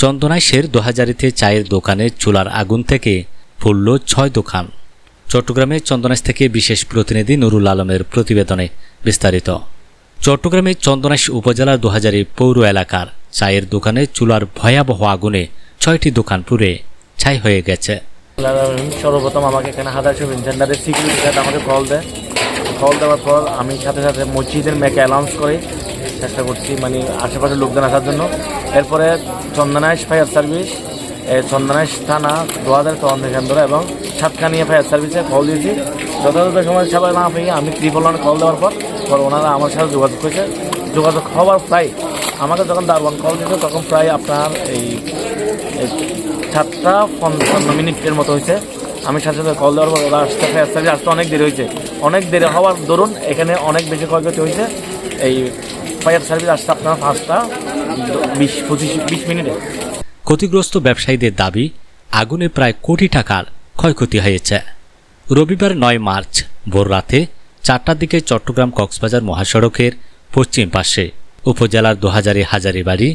চন্দনাইশের দোহাজারিতে চায়ের দোকানে চুলার আগুন থেকে ফুলল ছয় দোকান। চট্টগ্রামে চন্দনাইশ থেকে বিশেষ প্রতিনিধি নুরুল আলমের প্রতিবেদনে বিস্তারিত। চট্টগ্রামে চন্দনাইশ উপজেলার দোহাজারি পৌর এলাকার চায়ের দোকানে চুলার ভয়াবহ আগুনে ছয়টি দোকান পুড়ে ছাই হয়ে গেছে। সর্বপ্রথম আমাকে এখানে হাজার শপিং সেন্টারের সিকিউরিটি গার্ড আমাকে কল দেয়। কল দেওয়ার পর আমি সাথে সাথে মসজিদের মেয়েকে অ্যালাউন্স করে। চেষ্টা করছি মানে আশেপাশে লোকজন আসার জন্য। এরপরে চন্দনাইশ ফায়ার সার্ভিস চন্দনাইশ থানা দু হাজার তদন্ত কেন্দ্র এবং সাতকানিয়া ফায়ার সার্ভিসে কল দিয়েছি। যথাযথ সময় সবাই না পেয়ে আমি ত্রিপল কল দেওয়ার পর পর ওনারা আমার সাথে যোগাযোগ করেছে। যোগাযোগ হওয়ার প্রায় আমাকে যখন দারবান কল দিয়েছে, তখন প্রায় আপনার এই এই সাতটা পঞ্চান্ন মিনিটের মতো হয়েছে। আমি সাথে সাথে কল দেওয়ার পর ওরা আসতে ফায়ার সার্ভিস আসতে অনেক দেরি হয়েছে। অনেক দেরি হওয়ার দরুন এখানে অনেক বেশি ক্ষয়ক্ষতি হয়েছে। এই ফায়ার সার্ভিস আসতে আপনার পাঁচটা, বিশ, পঁচিশ, বিশ মিনিটে। ক্ষতিগ্রস্ত ব্যবসায়ীদের দাবি, আগুনে প্রায় কোটি টাকার ক্ষয়ক্ষতি হয়েছে। রবিবার নয় মার্চ ভোর রাতে চারটার দিকে চট্টগ্রাম কক্সবাজার মহাসড়কের পশ্চিম পাশে উপজেলার দোহাজারি হাজারিবাড়ি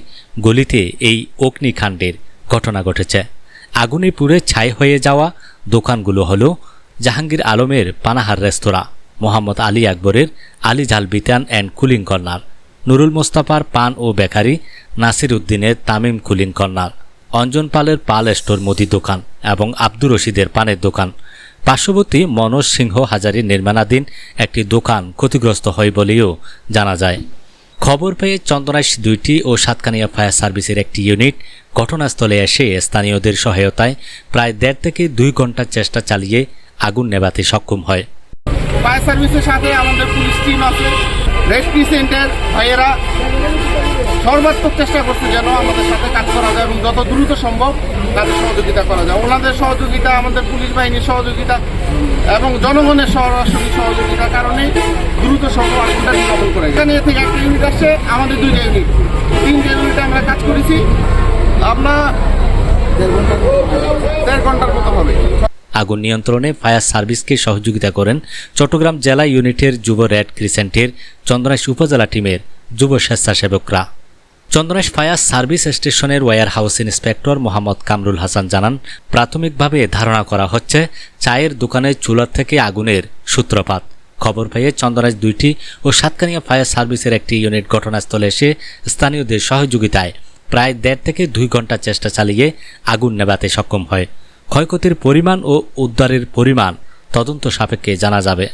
গলিতে এই অগ্নিকাণ্ডের ঘটনা ঘটেছে। আগুনে পুড়ে ছাই হয়ে যাওয়া দোকানগুলো হল জাহাঙ্গীর আলমের পানাহার রেস্তোরাঁ, মোহাম্মদ আলী আকবরের আলী ঝাল বিতান অ্যান্ড কুলিং কর্নার। নুরুল মোস্তাফার পান ও বেকারি, নাসির উদ্দিনের তামিম কুলিং কর্নার, অঞ্জন পালের পাল স্টোর মুদি দোকান এবং আব্দুর রশিদের পানের দোকান। পার্শ্ববর্তী মনোজ সিংহ হাজারি নির্মাণাধীন একটি দোকান ক্ষতিগ্রস্ত হয় বলেও জানা যায়। খবর পেয়ে চন্দনাইশ দুইটি ও সাতকানিয়া ফায়ার সার্ভিসের একটি ইউনিট ঘটনাস্থলে এসে স্থানীয়দের সহায়তায় প্রায় দেড় থেকে দুই ঘণ্টা চেষ্টা চালিয়ে আগুন নেভাতে সক্ষম হয়। ফায়ার সার্ভিসের সাথে আমাদের পুলিশ টিম আছে। রেস্কিউ সেন্টার ভাইয়েরা, সর্বাত্মক চেষ্টা করছে যেন আমাদের সাথে কাজ করা যায় এবং যত দ্রুত সম্ভব তাদের সহযোগিতা করা যায়। ওনাদের সহযোগিতা, আমাদের পুলিশ বাহিনীর সহযোগিতা এবং জনগণের সরাসরি সহযোগিতার কারণে দ্রুত সম্ভব আগুনটা নির্মূল করে এখানে থেকে একটা ইউনিট আসছে, আমাদের দুইটা ইউনিট তিনটে ইউনিটে আমরা কাজ করেছি। আমরা আগুন নিয়ন্ত্রণে ফায়ার সার্ভিসকে সহযোগিতা করেন চট্টগ্রাম জেলা ইউনিটের যুব রেড ক্রিসেন্টের চন্দনাইশ উপজেলা টিমের যুব স্বেচ্ছাসেবকরা। চন্দনাইশ ফায়ার সার্ভিস স্টেশনের warehouse inspector Mohammad Kamrul Hasan জানান, প্রাথমিকভাবে ধারণা করা হচ্ছে চায়ের দোকানের চুলার থেকে আগুনের সূত্রপাত। খবর পেয়ে চন্দনাইশ দুইটি ও সাতকানিয়া ফায়ার সার্ভিসের একটি ইউনিট ঘটনাস্থলে এসে স্থানীয়দের সহযোগিতায় প্রায় দেড় থেকে দুই ঘণ্টা চেষ্টা চালিয়ে আগুন নেভাতে সক্ষম হয়। ক্ষয়ক্ষতির পরিমাণ ও উদ্ধারের পরিমাণ তদন্ত সাপেক্ষে জানা যাবে।